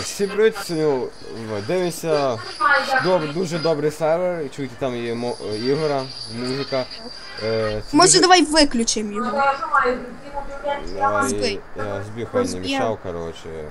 Всі привіт, сьогодні доб- дуже добрий сервер, чуєте там є мо- Ігора, музика. Е, Може, дуже- давай виключимо його. Збій, Я збіг, хай не мішав, коротше.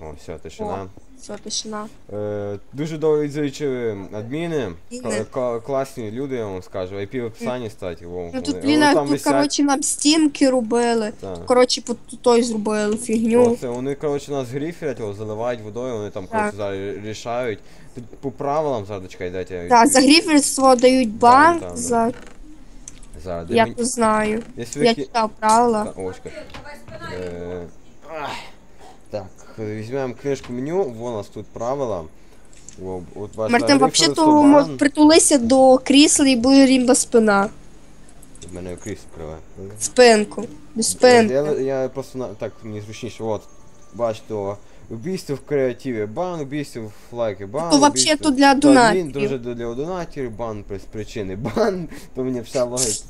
О, все, тишина. Все, тишина. Е, дуже добре відзивчили адміни, Адміни. Кла- класні люди, я вам скажу. IP в описанні, кстати, во, Ну тут, блін, вони тут, коротше, нам стінки робили. Так. Коротше, по той зробили фігню. Оце, вони, коротше, нас гріферять, його заливають водою, вони там, Так. коротше, зараз рішають. Тут по правилам зараз дочекай, дайте. Так, за гріферство дають бан, так, за... Зараз, де Я мені- то знаю. Якщо Я ви кі- читав правила. Та, Очка. Е, ах. Так, візьмемо книжку меню, вон у нас тут правила. О, от Мартин, взагалі, то то бан. притулися до крісла і буде рівна спина. В мене кріс криве. Спинку. До. Я, я просто на, так мені зручніше, от. Бачите, о, убійство в креативі бан, убійство в лайки бан. То убійство- взагалі то для То донатів. Він дуже для донаторів, бан без причини бан, то мені вся логіка.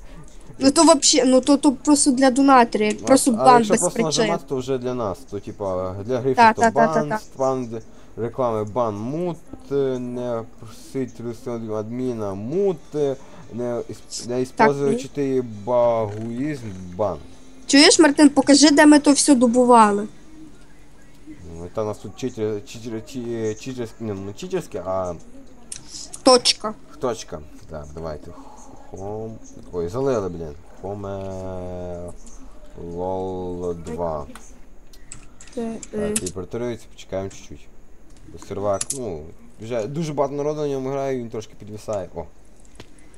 Ну то вообще, ну то, то просто для донаторів, просто а, а бан якщо без просто причин. нажимати, то вже для нас. То типа для грифів Та, то та, бан, та. бан реклами бан мут, е, не просить русского адміна мут, е, не, не используючи багуїзм бан. Чуєш, Мартин, покажи, де ми то все добували. Ну, Та у нас тут читер, читер, чи- читерське, не, ну читерське, а Точка. точка. Так, давайте. Хом. Ой, залили, блін. Хоме лол 2. Е, е, Так, телепортується, почекаємо чуть-чуть. Сервак, ну, вже дуже багато народу на ньому грає, він трошки підвисає. О.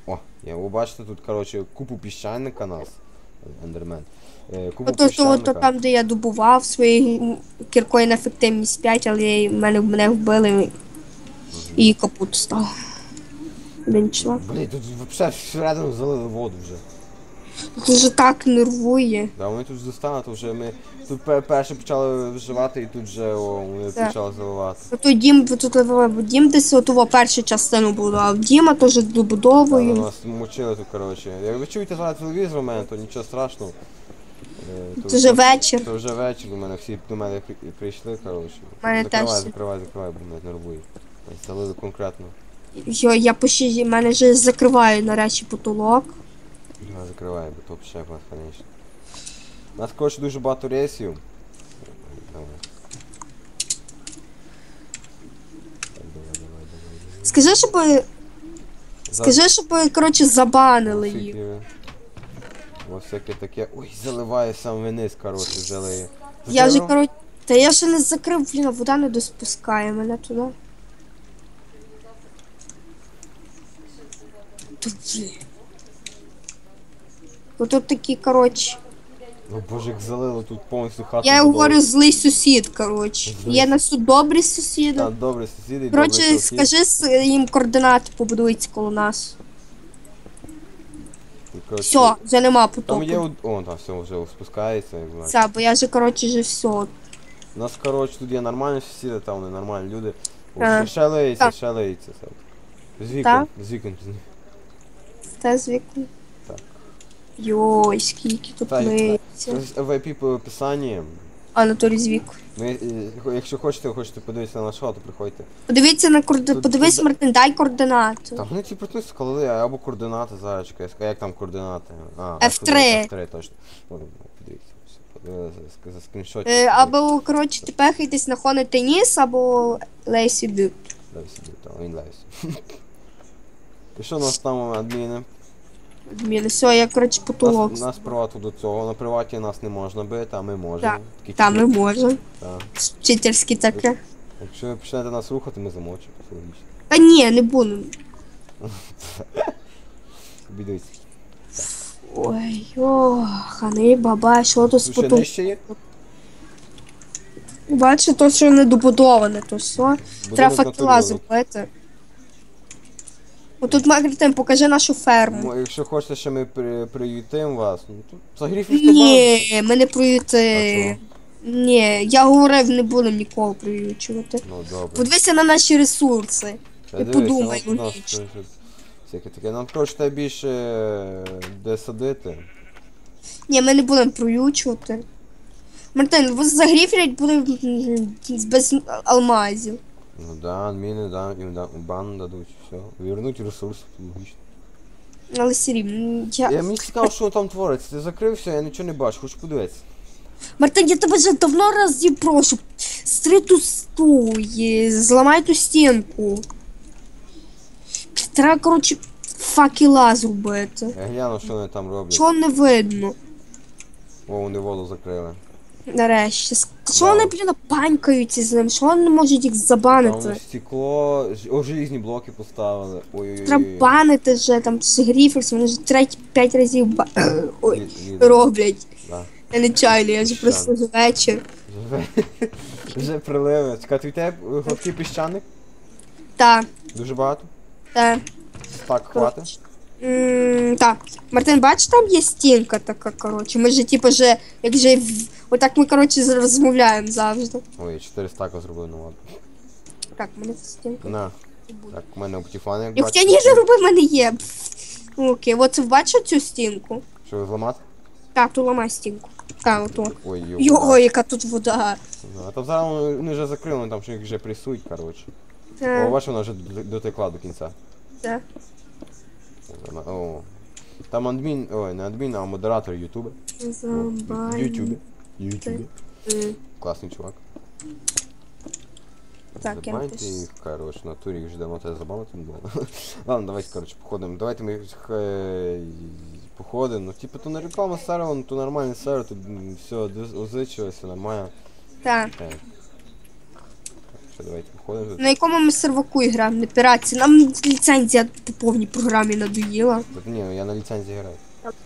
О, я, ви бачите, тут, коротше, купу піщаника нас. Ендермен. Е, купу Ото то, піщаника. то там, де я добував свої м, кіркою на ефективність 5, але мене, мене вбили і капут став. Блін, чувак. Блін, тут взагалі всередину залили воду вже. Це вже так нервує. Да, вони тут застануть, то вже ми тут пе- перше почали виживати і тут вже о, вони Так. почали заливати. Ото дім, тут е, дім десь отого першу частину будував. Діма теж Та, ну, нас мучили тут, коротше. Як ви чуєте зараз телевізор у мене, то нічого страшного. Е, то- Це вже вечір. То вже вечір у мене всі до мене при- прийшли, коротше. Мене закривай, теж. закривай, закривай, бо мене нервує. Залили конкретно. Йо, я почти, мене вже закриваю нарешті потолок. Да, закривай, бо то ще клас. У нас, коротше, дуже багато рейсів. Давай. Давай, давай, давай. Скажи, щоб. Скажи, щоб, коротше, забанили їх. Ось всяке таке. Ой, заливає сам вниз, коротше, залиє. Я вже, Закрив? коротше. Та я ще не закрив, блін, а вода не доспускає мене туди. Тут, блін. Отут такі, коротше. О боже, як залило тут повністю хату. Я говорю злий сусід, коротше. Злий. Є на суд добрі сусіди. Так, добре, сусіди, Коротше, скажи їм координати побудуються коло нас. Все, вже нема Там є, од- о, там все, вже спускається, як знаєш. Це, бо я вже, коротше, вже все. У нас, коротше, тут є нормальні сусіди, там вони нормальні люди. О, А. ще- ще леється, Так. ще З вікон, з вікон. Та з. Так. Йой, скільки тут Так, лиється. В IP по описанні. А, на то з. Ми, е, якщо хочете, хочете подивитися на наш хату, приходьте. Подивіться на координати. Тут- Подивись, Мартин, дай координати. Там вони ті просто сказали, або координати, зайчика. Я сказав, як там координати? А, F3. F3, точно. Ой, ну, Подивіться, за. Е, або, коротше, ти пехайтесь на Хоне Теніс, або Лейсі Бют. Дай собі, там, він лайс. І що у нас там адміни? Адміни, все, я, коротше, потолок. Нас, нас привату до цього. На приваті нас не можна бити, а ми можемо. Так, Такі Там ті- ми можемо. Так. Читерські таке. Якщо ви почнете нас рухати, ми замовчимо. Це логічно. Та ні, не буду. Бідуйся. Ой, о, хани, баба, що тут Тут з ще потолком? нижче є? Бачите, то, що не добудоване, то все. Треба Будинок факела зробити. Отут Мартин, покажи нашу ферму. Мо- Якщо хочете, що ми при, приютимо вас, ну тут загріф Ні, ми не А проюти. Ні, я говорив, не будемо нікого приючувати. Ну добре. Подивися на наші ресурси. Та ти дивися, подумай, от у нас щось- Всяке таке. Нам коротше треба більше е, де садити. Ні, ми не будемо проючувати. Мартин, вас загріфлять буде м, без алмазів. Ну да, адміни, да, їм да, бан дадуть, все. Вернуть ресурси, логічно. Але все. Я... Я мені цікаво, що там твориться. Ти закрився, я нічого не бачу, хочу подивитися. Мартин, я тебе вже давно разів прошу. Стри ту стуй, зламай ту стінку. Треба, коротше, факела зробити. Я гляну, що вони там роблять. Чого не видно? О, вони воду закрили. Нарешті. Що вони, блін, панькаються з ним? Що вони не можуть їх Там забанити? стекло, ж- о, желізні блоки поставили. Ой-ой-ой. Треба банити вже там з гріферс, вони вже третій п'ять разів ба... Ой, роблять. Да. Я не чайно, я вже просто вечір. Вже- Вже приливи. Чекай, твій тебе гладкий піщаник? Так, Дуже багато? так. Так, хватить? Так, Мартин, бач, там є стінка така, коротше. Ми ж типу вже, як же в- отак ми, коротше, розмовляємо завжди. Ой, я 4 стака зробив, ну ладно. Так, в мене це стінка. На. Так, у мене оптифан, як І хоча ні, не роби, в мене є. Окей, от бачиш цю стінку? Що зламати? Так, тут ламай стінку. Так, ото. Ой, йо. Його, яка тут вода. А там зараз вони вони вже закрили, вони там ще їх вже пресують, коротше. О, Так, бачиш, вона вже д- дотекла до кінця. так. О. Там адмін, ой, не адмін, а модератор Ютуба. Забай. Ютубі. Ютубі. Класний чувак. Так, я Забаньте їх, коротше, на турі їх вже давно тебе забавити не було. Ладно, давайте, коротше, походимо. Давайте ми е, походимо. Ну, типу, то не реклама сервера, ну то нормальний сервер, тут все озичилося, нормально. Так. Так. Що, давайте походимо тут. На якому ми серваку граємо, на піраці. Нам ліцензія по повній програмі надоїла. Тут, ні, я на ліцензії граю.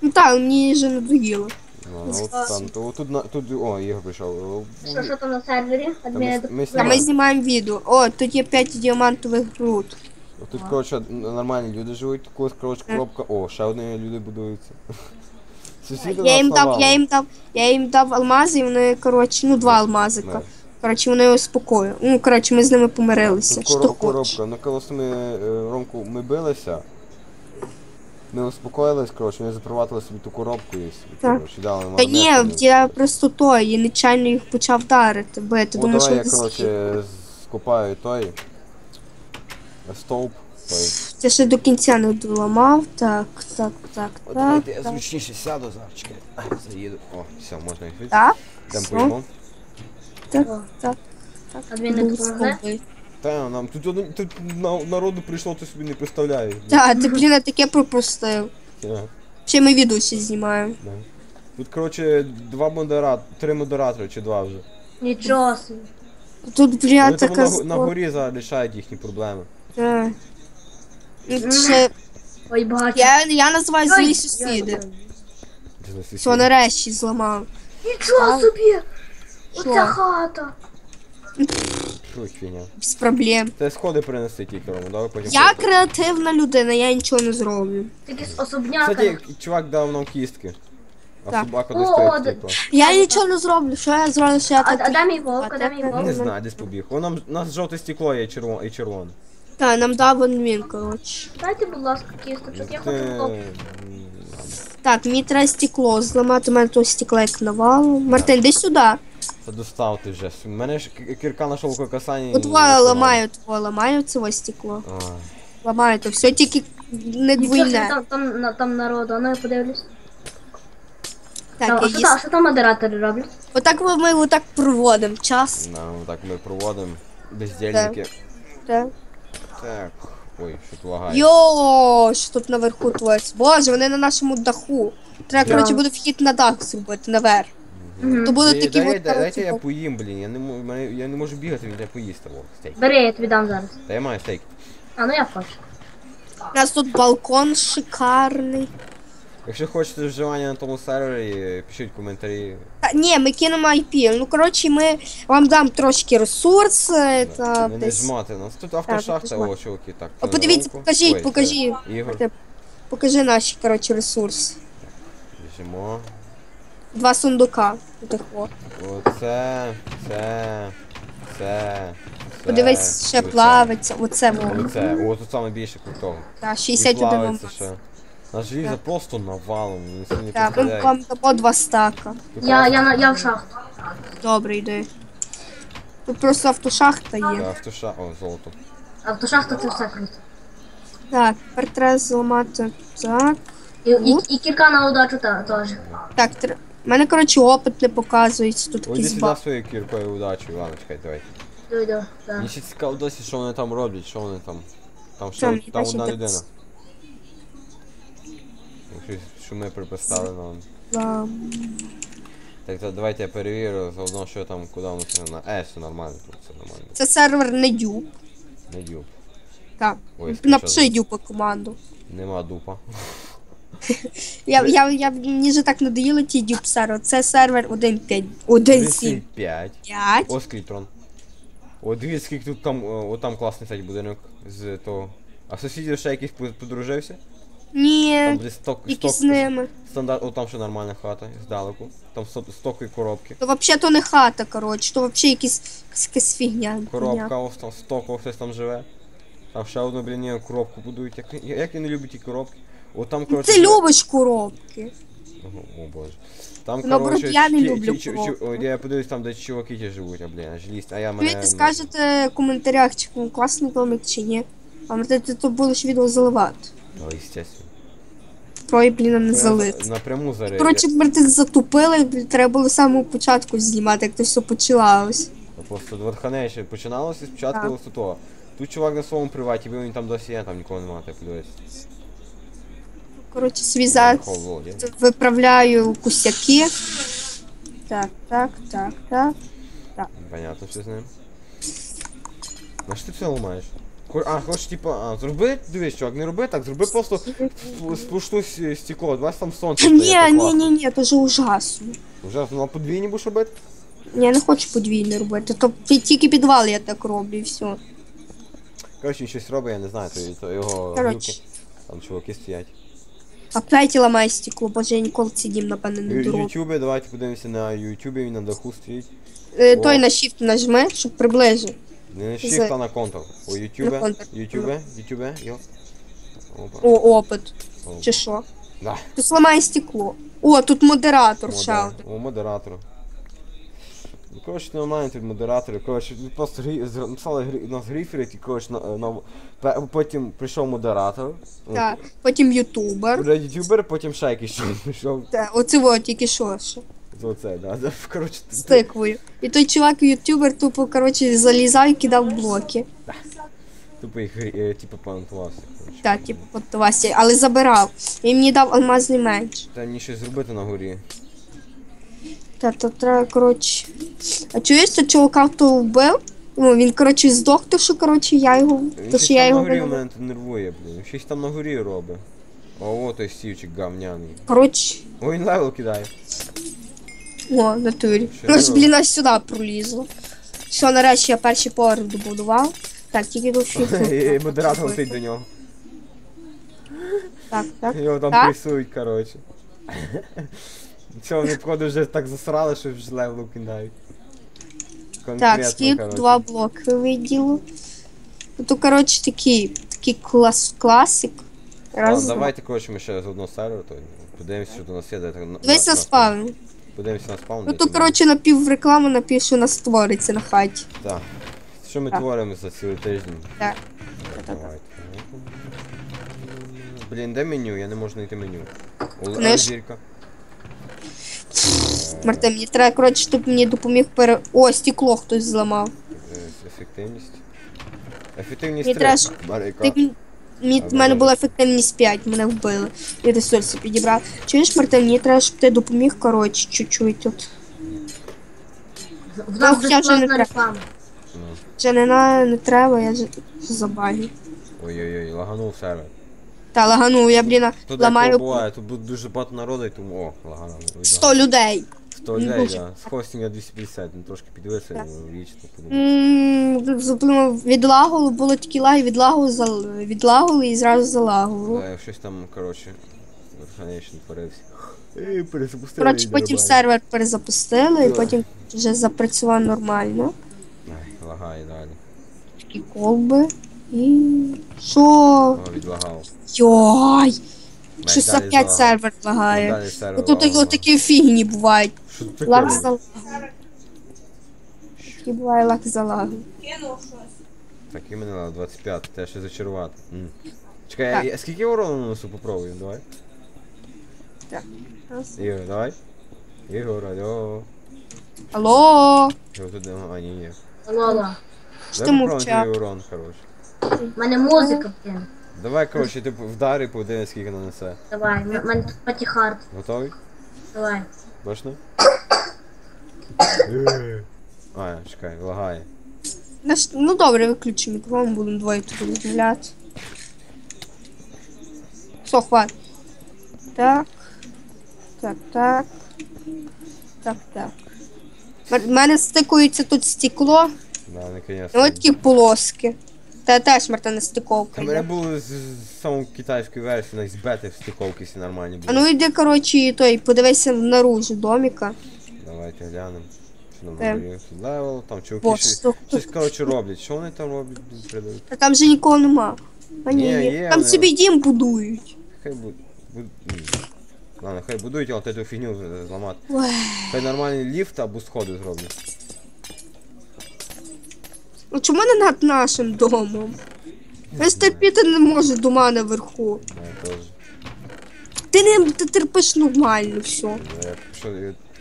Ну так, мені вже надоїло. Ну, от там, то тут, на, тут, о, Ігор прийшов. Що, що там на сервері? Ми- знімаємо. ми знімаємо відео. О, тут є 5 діамантових руд. От Тут, коротше, нормальні люди живуть, тут, коротше, коробка. О, ще одні люди будуються. Сусіди Я їм нас дав, я їм дав, я їм дав алмази, і вони, коротше, ну два алмазика. Коротше, вони успокоїли. Ну, коротше, ми з ними помирилися. Тут Що коро- хочеш. коробка. Ну коли ми е, Ромку ми билися. Ми успокоїлись, коротше, вони заприватили собі ту коробку і собі, Так. коротше, дали Та ні, я просто той, я нечайно їх почав дарити, бити. О, Думаю, давай що я, вони коротше, скопаю той. е, Стовп. Той. Це ще до кінця не доламав. Так, так, так, От так. давайте я так. зручніше сяду зараз, чекай. Заїду. О, все, можна їх вийти. Так, Йдемо все. поїмо. Так, так. так. Адміни Був. Та нам тут, один- тут на- народу прийшло, ти собі не представляєш. Так, ти, блін, таке пропустив. Е, Ще ми відео ще знімаємо. да. Тут, коротше, два модератори, три модератори чи два вже. Нічого собі. Тут, бля, Вони там така... на, на горі зараз рішають їхні проблеми. Так. Ну, Ще... Ой, багато. Я, я називаю злі сусіди. я- Все, нарешті зламав. Нічого собі! Що? Оця хата. Що фігня? Без проблем. Це сходи принести тільки Рому, давай потім. Я креативна людина, я нічого не зроблю. Такі з особняка. Кстати, чувак дав нам кістки. А Так. собака десь о, стоїть де- типу. Я нічого не зроблю. Що я зроблю, що я А, так. а де мій вовк? А де мій так, вовк? Не знаю, десь побіг. О, нам, у нас жовте стекло є червоне і червоне. Так, нам дав адмін, коротше. Дайте, будь ласка, кісточок, я Ти- хочу вовк. м, Так, мені треба стекло зламати, у мене то стекло як навалу. Мартин, йди сюди. Та достав ти вже. У мене ж кірка на шовку касання. От твоє ламаю, твоє ламаю це ось стекло. Ламаю то все, тільки не двойне. там, там, на- там народу, а ну я подивлюсь. Так, Там, а що, а що там модератори роблять? Отак Отак ми, ми отак проводимо час. Нам так ми проводимо. Бездельники. Так. Так. Ой, що тут лагає. Йо, що тут наверху твориться. Боже, вони на нашому даху. Треба, Да. коротше, буде вхід на дах зробити, наверх. Мгм. То будуть Дай- такі дай- от, дай- Дайте я по- поїм, блін. Я не, мо- мене- я не можу бігати, він треба поїсти. О, стейк. Бери, я тобі дам зараз. Та я маю стейк. А ну я хочу. У нас тут балкон шикарний. Якщо хочете вживання на тому сервері, пишіть коментарі. Та, ні, ми кинемо IP. Ну, коротше, ми вам дам трошки ресурси та Ви не десь. жмати нас. Тут автошахта, не о, чуваки, так. О, подивіться, Ромко. покажіть, Ой, це покажіть. Ігор, Покажи наші, коротше, ресурси. біжимо. Два сундука. Отих о. Оце, це, це. Подивись, ще оце, плавиться. Оце во. Оце, о, тут саме більше крутого. Та, І 61 плавиться алмаз. ще. На желізо просто навалом, він не Так, ми вам дамо два стака. Я, я, на- я в шахту. Добре, йди. Тут просто автошахта є. Да, автоша... О, золото. Автошахта це все круто. Так, тепер треба зламати. Так. І, і, і кірка на удачу та, теж. Так, тр... У мене, коротше, опит не показується, тут Ой, якийсь сюди баг. своєю кіркою удачі, ладно, чекай, давай. Йду. Мені ще цікаво досі, що вони там роблять, що вони там. Там, що, Там, одна так. людина. Щось, що ми приписали нам. Так, то давайте я перевірю заодно, що там, куди воно все на. Е, все нормально, тут все нормально. Це сервер не дюб. Не дюб. Так. Ой, Напиши дюпа команду. Нема дупа. Я, я, я, мені вже так надоїло ті дюб сервер. Це сервер 1.5. 1.7. 5. 5. О, скрітрон. О, дивіться, скільки тут там, о, там класний кстати, будинок з того. А сусідів ще якийсь по- подружився? Там буде сток, Тільки сток, з ними. стандарт, о, там ще нормальна хата, здалеку. Там сто- стоки коробки. То взагалі то не хата, коротше, то взагалі якісь, якась фігня. Коробка, ось там стоко, хтось там живе. Там ще одну, блін, ні, коробку будують. Як, як я не люблю ті коробки. О, там, коротше. Ти любиш коробки. Ого, О, боже. Там, Наоборот, коротше, я не ті- люблю ті- коробки. о, Я подивлюсь там, де чуваки ті живуть, а, блін, аж лість. А я мене... Ви скажете в коментарях, чи класний домик, чи ні. А ми ти то будеш відео заливати. Ну, естественно. Троє, блін, не залити. Напряму заряд. Коротше, брати затупили, треба було з самого початку знімати, як то все почалось. Просто Дворхане ще починалося спочатку Так. з того. Тут чувак на своєму приваті, бо він там досі є, там нікого немає, так подивись. Коротше, Холодно, є. виправляю кусяки. Так, так, так, так. Понятно, що з ним. На що ти це ламаєш? А, хочеш типа, а, зроби, дивись, чувак, не роби так, зроби просто сп- сплошну стекло, давай там сонце. Ні, так ні, ні, ні, це вже ужасно. Вже на подвійні будеш робити? Ні, Я не хочу подвійне робити. То тільки підвал я так роблю і все. Коротше, щось робить, я не знаю, то, то його глюки. Там чуваки стоять. Опять ламає стекло, боже, я ніколи ці дім, напевно, не дорогу. Ютубе, давайте подивимося на Ютубі, він на даху стоїть. Е, О. Той на shift нажми, щоб приближив. Не на За- shift, а на контур. У Ютубі, ютубе, контур. Ютубі, Ютубі, йо. Опа. О, опит. О. Чи що? Да. Тут зламає стекло. О, тут модератор ще один. О, модератор. Ну, коротше, нормально тут модератори. Коротше, тут просто написали грі... нас гріферить і коротше, потім прийшов модератор. Так. Потім ютубер. Ютубер, потім ще якийсь чоловік прийшов. Так, оце от тільки що ще. Оце, да. да. Коротше, З ти- тиквою. І той чувак ютубер тупо, коротше, залізав і кидав блоки. тупо їх е, типу понтувався. Так, типу, от Вася, але забирав. І мені дав алмазний меч. Та мені щось зробити на горі. Та то треба, коротше. А чуєш, то чувака хто вбив? Ну, він, коротше, здох, то що, коротше, я його. Він То щось що я там на його горі винував. мене нервує, блін. Щось там на горі робить. О, о, той стівчик гавняний. Коротше. Ой, він левел кидає. О, натурі. Що Ну ж, блін, аж сюди пролізло. Все, нарешті я перший поверх добудував. Так, тільки всі І модератор летить до нього. Так, так. Його там Так? пресують, коротше. Цього вони походу вже так засрали, що вже левелу кидають. Так, скіп, два блоки виділу. То, коротше, такий, такий клас, класик. Раз, Ладно, два. давайте, коротше, ми ще з одного сервера, то подивимося, що до нас є. де так на- Дивись на на- спавн. Подивимося на спаун. Ну де то, там- коротше, напів реклами, напів, що у нас твориться на хаті. Так. Що ми Так. творимо за цілий тиждень? Так. Давайте. Блін, де меню? Я не можу знайти меню. Книж. зірка. Мартин, мені треба, коротше, щоб мені допоміг пере... О, стекло хтось зламав. Е, Ефективність. Ефективність Мені 3. треба, щоб Барика. Ти, м- мені, в мене була ефективність 5, мене вбили. І ресурси підібрав. Чуєш, Мартин, мені треба, щоб ти допоміг, коротше, чуть-чуть тут. В нас Ну, я вже не безплатна треба. реклама. Ну. Вже не, на, не треба, я вже забагів. Ой-ой-ой, лаганув сервер. Та лаганув, я, блін, Тут ламаю деколи буває, тут буде дуже багато народу, і тому о, лаганув. 100 людей. 100 людей, дуже. да. З хостінга 250, ну трошки підвиси, Так. ну, річ, то подумав. Відлагало, було такі лаги, відлагало, зал... відлагало і зразу залагало. Да, щось там, коротше, Верханейшн творився. І перезапустили. Коротше, потім сервер перезапустили, і потім вже запрацював нормально. Ай, лагає далі. Такі колби. І. Що? О, відлагав. Йой! Щось за- сервер Ну, лагає. сервер Тут такі фігні бувають. Лак за лагом. Такі буває лак за лагом. Так, і мене надо 25, те ще зачарувати. М. Чекай, Так. я, скільки урону нанесу попробуємо, давай. Так. Раз. Ігор, давай. Ігор, алло. Алло, Його тут нема, а ні, ні. Алло, алло. що Давай ти попробуємо мовчав? твій урон, коротше. У мене музика, блін. Давай, коротше, ти вдари, подивись, скільки нанесе. Давай, у мене тут патіхард. Готовий? Давай. Точно? А, чекай, лагає. Наш- Ну добре, виключи мікрофон, будемо двоє тут розмовляти. Все, хватить. Так. Так, так. Так, так. В мене стикується тут стекло, Да, наконец. і ось такі полоски. Та теж Мартина стиковка. Та є. мене було з, з самої китайської версії, навіть з бети стиковки всі нормальні А були. ну йди, коротше, той, подивися наружу доміка. Давайте глянемо. Що говорив? Левел, там чуваки Бо, щось, що- щось коротше роблять. Що вони там роблять? блін, придають? Та там же нікого нема. А ні, Ні, є. є, там але- собі дім будують. Хай буд... буд... ні. Ладно, хай будують, але ти ту фігню з- зламати. Ой. Хай нормальний ліфт або сходи зроблять. Ну чому не над нашим домом? Ж терпіти не можу дома наверху. Я теж. Ти не ти терпиш нормально все. Я- Що,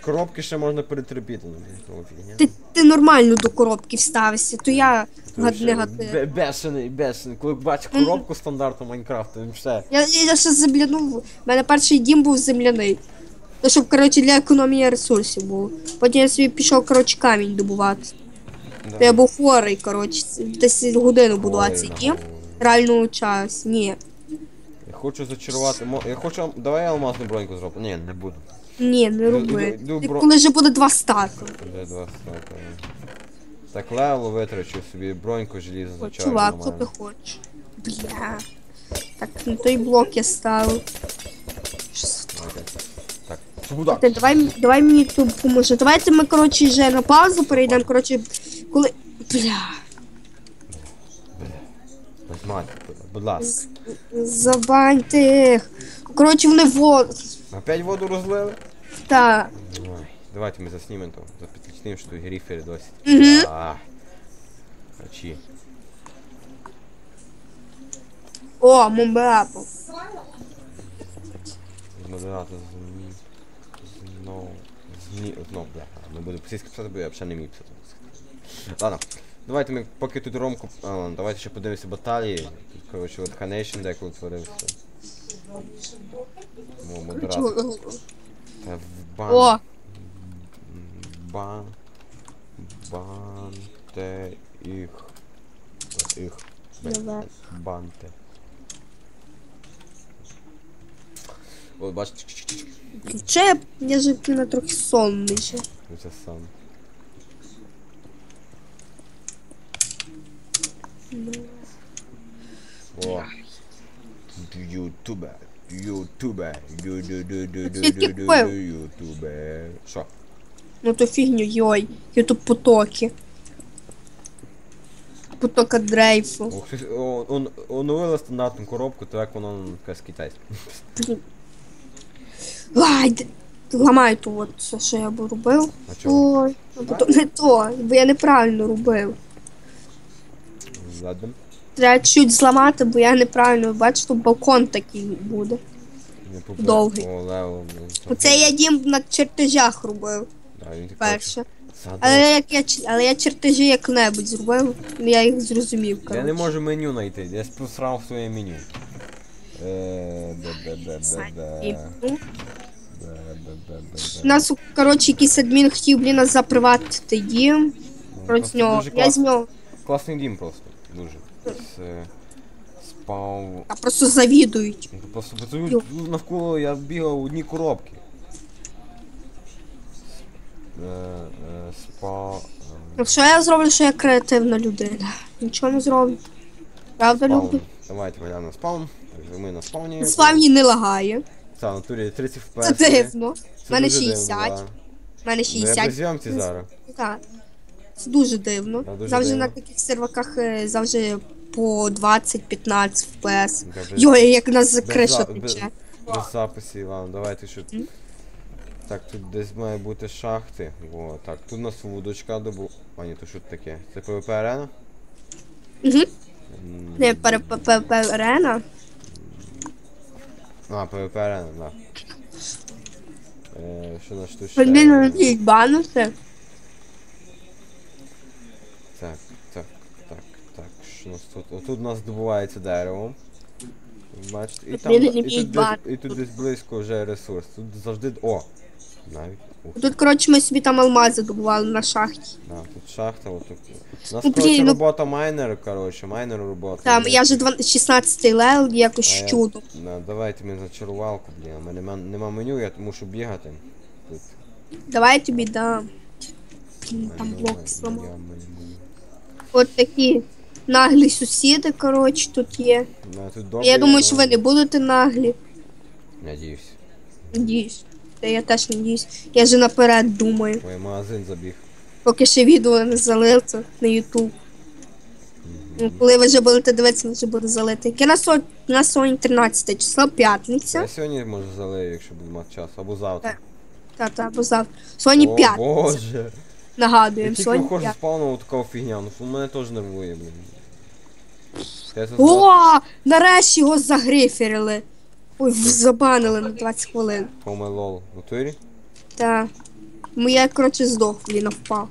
коробки ще можна перетерпіти, ну, блін, кого фігня. Ти, ти нормально до коробки вставишся, то я гад не гати. бе- Бешений, бешений. Коли бачиш коробку стандарту Майнкрафту, він все. Я, я, я ще земляну. У мене перший дім був земляний. То щоб, коротше, для економії ресурсів було. Потім я собі пішов, коротше, камінь добувати. То я був хворий, коротше, десь годину будувати цей дім. Реальну час. Ні. Я хочу зачарувати. мо- Я хочу. Давай я алмазну броньку зроблю. Ні, не буду. Ні, не роби. ду- ду- Ти бро- Коли вже буде два стаки. Вже два стака. Так, левел витрачу собі броньку желізо О, зачарю. чувак, що ти нормально. хочеш? Бля. Так, на той блок я ставив. Так. Ти, давай, давай мені тут поможе. Давайте ми, коротше, вже на паузу перейдемо, коротше, коли. Бля. Знімай, будь ласка. Забаньте їх. Коротше, вони вот. Опять воду розлили? Так. Ой, давайте ми заснімемо то. За підключним, що тут грифери досі. Мгм. А. Очі. О, мумбрапо. Змодерати зні... Знов... Зні... Знов, бля. Буду російське писати, бо я взагалі не вмію писати. Ладно. Давайте ми поки тут ромку... А, ладно, давайте ще подивимося баталії. Коротше, от Ханейшн деколи творився. О, модератор. Та в бан... О, Бан... Банте їх... Їх... Банте. От бачите. Че я, же на трохи сонний ще. Це сам. О. Звідки купив? Ютубер. Що? Ну то фігню, йой. Є тут потоки. Потока дрейфу. О, хтось о, он, оновили стандартну коробку, то як воно якась китайська. Блін. Ай, д- ламай ту от все, що я б робив. А чого? Ой, ну, не то, бо я неправильно робив. Ладно. Треба чуть зламати, бо я неправильно бачу, тут балкон такий буде. Не. Довгий. О, лево. ну, там- Оце я дім на чертежах робив Да, він такий, перше. Але як я ч- але я чертежі як-небудь зробив, я їх зрозумів. Я коротше. не можу меню знайти, я просрав своє меню. Е. І, ну. У нас, коротше, якийсь адмін хотів, блін, нас заприватити дім. Ну, Проти просто нього. дуже Я клас- з нього. Класний дім просто. Дуже. З, е, Спав. А просто завідують. Ну, Просто бо тут навколо я бігав одні коробки. Е, е, Спа. Ну що я зроблю, що я креативна людина? Нічого не зроблю. Правда, люблю? Давайте глянемо на спаун. Ми на спауні. На славні не лагає. Та, в натурі 30 Це дивно. У мене 60. У мене Ну, я при 60. зйомці зараз. Так. Це дуже дивно. Та, дуже завжди дивно. на таких серваках е, завжди по 20-15 FPS. Йой, як нас криша тече. Без записів, ладно, давайте що. Мгм. Так, тут десь має бути шахти. О, так, тут у нас вудочка добу. А ні, то що таке? Це ПВП арена? Угу. Не, пе- арена. А, ПВП арена, да. Е, що на ще? Блін, надіють банути. Так, так, так, так. Що у нас тут? Отут у нас добувається дерево. Бачите, і там і тут, десь, і тут десь близько вже ресурс. Тут завжди. О! Навіть. Ух, Тут, коротше, ми собі там алмази добували на шахті. да, тут шахта, отут. У нас, Ну, коротше, блін, ну- робота майнера, коротше, майнер робота. Там, я вже 12 16 левел, якось А я- чудо. Да, давайте мені зачарувалку, блін. У мене нема, нема меню, я мушу бігати. Тут. Давай я тобі дам. Блін, Там блок сломав. меню. От такі наглі сусіди, коротше, тут є. Ну, тут добре, Я думаю, що ви не будете наглі. Надіюсь. Надіюсь. Та я теж надіюсь. Я вже наперед думаю. Ой, магазин забіг. Поки ще відео не залито на YouTube. Ну, Коли ви вже будете дивитися, вже буде залите. Яке на сьогодні, на сьогодні 13 число, п'ятниця. Я сьогодні може залию, якщо буду мати час, або завтра. Так. Та-та, бо завтра. Сьогодні О, п'ятниця. Боже. Я Нагадуємо, тільки сьогодні виходжу з п'ятниця. спавну така фігня, ну що мене теж нервує, блін. Я це знав. О, нарешті його загриферили. Ой, забанили на 20 хвилин. Хоме лол. В натурі? Та. Ну я, коротше, здох, він впав.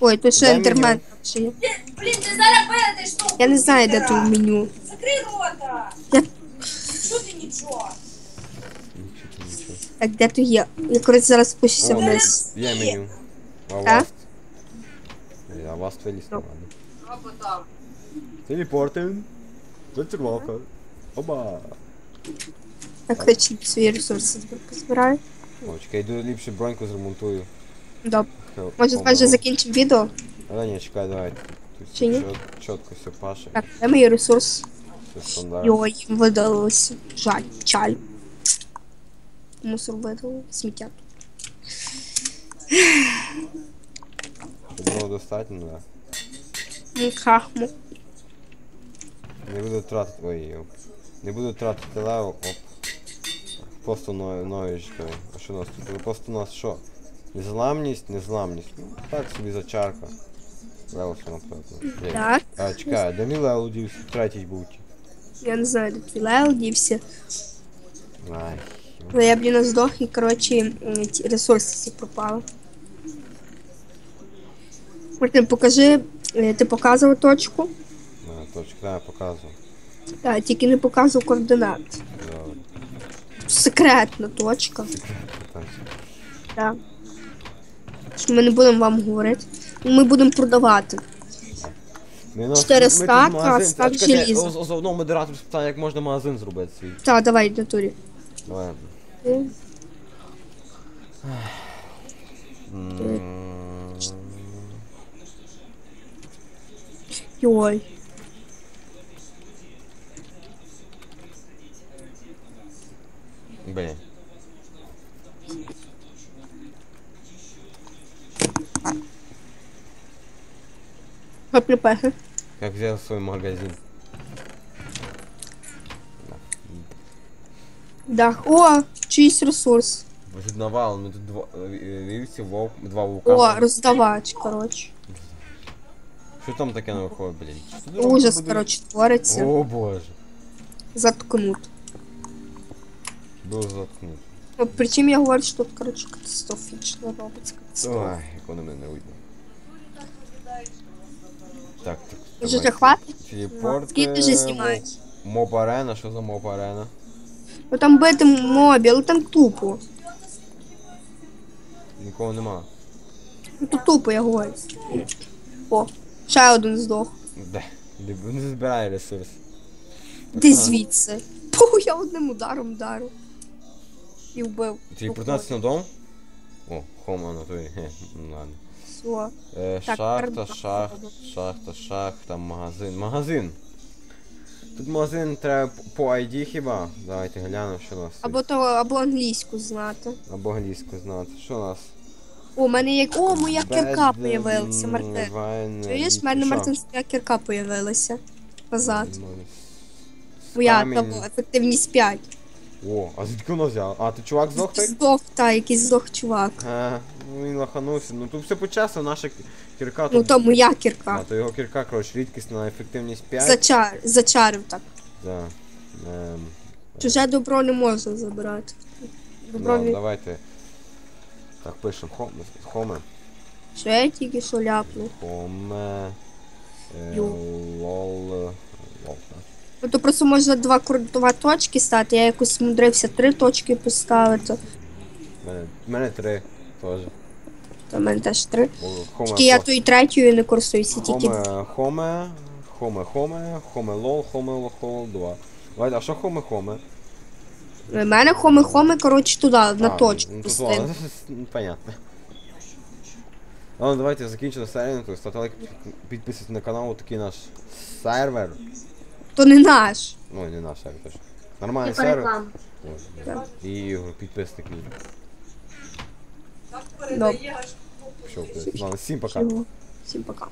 Ой, тут ще Дай ендермен меню. ще є. Блін, ти зараз вилетиш штуку. Я не знаю, де тут меню. Закрий рота. Я... Що ти нічого? Нічого, нічого. Так, де тут є? Я, коротше, зараз спущуся О, вниз. Є меню. А у Так? вас? Е, А у вас виліз, Ну. ладно. Телепортинг. Зачервалка. Оба. Так, коротше, свої ресурси позбираю. О, чекай, йду ліпше броньку зремонтую. Добре. Хе- Може, Хоме давай вже лол. закінчимо відео? Але ні, чекай, давай. Тут Чи ні? чот- чітко все паше. Так, де мій ресурс? Все стандарт. Йо, їм видалилося. Жаль, чаль. Мусор видали, сміття. Одного достатньо, да. Ну, Хахму. Не буду тратити. Ой. Не буду тратити лево, оп. Просто ноги. А що у нас тут? Просто у нас що? Незламність, незламність. Ну, так собі зачарка. Все напевно. Так, А, чекай, де мій лево дівся? Третій був. я не знаю, де твій левел дівся. Ай. Але я, блін, здох і, коротше, ресурси всі пропали. Мартин, покажи, е, ти показував точку? На, точка, да, показував. Так, тільки не показував координат. Добре. Секретна точка. Так. Так. Що ми не будемо вам говорити. Ми будемо продавати. Ми нас- 400, ми тут магазин- а став чекай, желізо. з- з одного модератор спитає, як можна магазин зробити свій. Так, давай, натурі. Давай. Е, М, Йой. Блін. Попліпехи. Как взял свой магазин. Да. О, чийсь ресурс. Вот Тут навал, ну тут два, э, вивці, вовк, два вовка. О, роздавач, коротше. Що там таке не виходить, блін? Ужас, буде? коротше, твориться. О боже. Заткнут. Був заткнут. Ну, причем я говорю, що тут, коротше, катастрофічно робиться. Катастрофа. Ой, як воно мене не видно. Так, так. Вже вже хватить? Телепорт. Скільки ти вже знімаєш? Моб арена, що за моб арена? Ну там бити мобі, але там тупо. Нікого нема. Ну тут тупо, я говорю. О, ще один здох. Де? Не, не збирай ресурс. Ти звідси. Пу, я одним ударом вдарив. І вбив. Телепортація на дом? О, хома на той. Хе, ну ладно. Все. Е, Так, шахта, тепер шахта, шахта, шахта, магазин. Магазин. Тут магазин треба по ID хіба? Давайте глянемо, що у нас. Або то, або англійську знати. Або англійську знати. Що у нас? О, у мене як. О, моя кірка появилася, Мартин. Чуєш, в мене що? Мартин своя кірка появилася. Назад. Моя того, ефективність 5. О, а звідки воно взяло? А, ти чувак здох так? Здох, та, якийсь здох чувак. А, ну він лоханувся. Ну тут все по часу, наша кірка Ну тут. то моя кірка. А, то його кірка, коротше, рідкість на ефективність 5. Зачар, зачарив так. Да. Ем, Чуже добро не можна забирати. Добро від... давайте. Так, пишемо хоме. Хоме. Що я тільки що ляпнув. Хоме. Е, Ю. лол. Лол, так. Ну то просто можна два, два точки стати, я якось мудрився три точки поставити. В мене, в мене три теж. То в мене теж три. Бо Хоме, Тільки я тою третьою не користуюся, тільки Хоме, хоме, хоме, хоме, хоме, лол, хоме, лол, хол, 2. Давайте, а що хоме, хоме? У мене хоми-хоми, коротше, туди, на точку ну, понятно. Ладно, давайте закінчимо серію, то ставте лайк, підписуйтесь на канал, такий наш сервер. То не наш. Ну, не наш сервер, точно. Нормальний Типа сервер. реклама. Ось, І підписники. Так передаєш. Все, ладно, всім пока. Всім пока.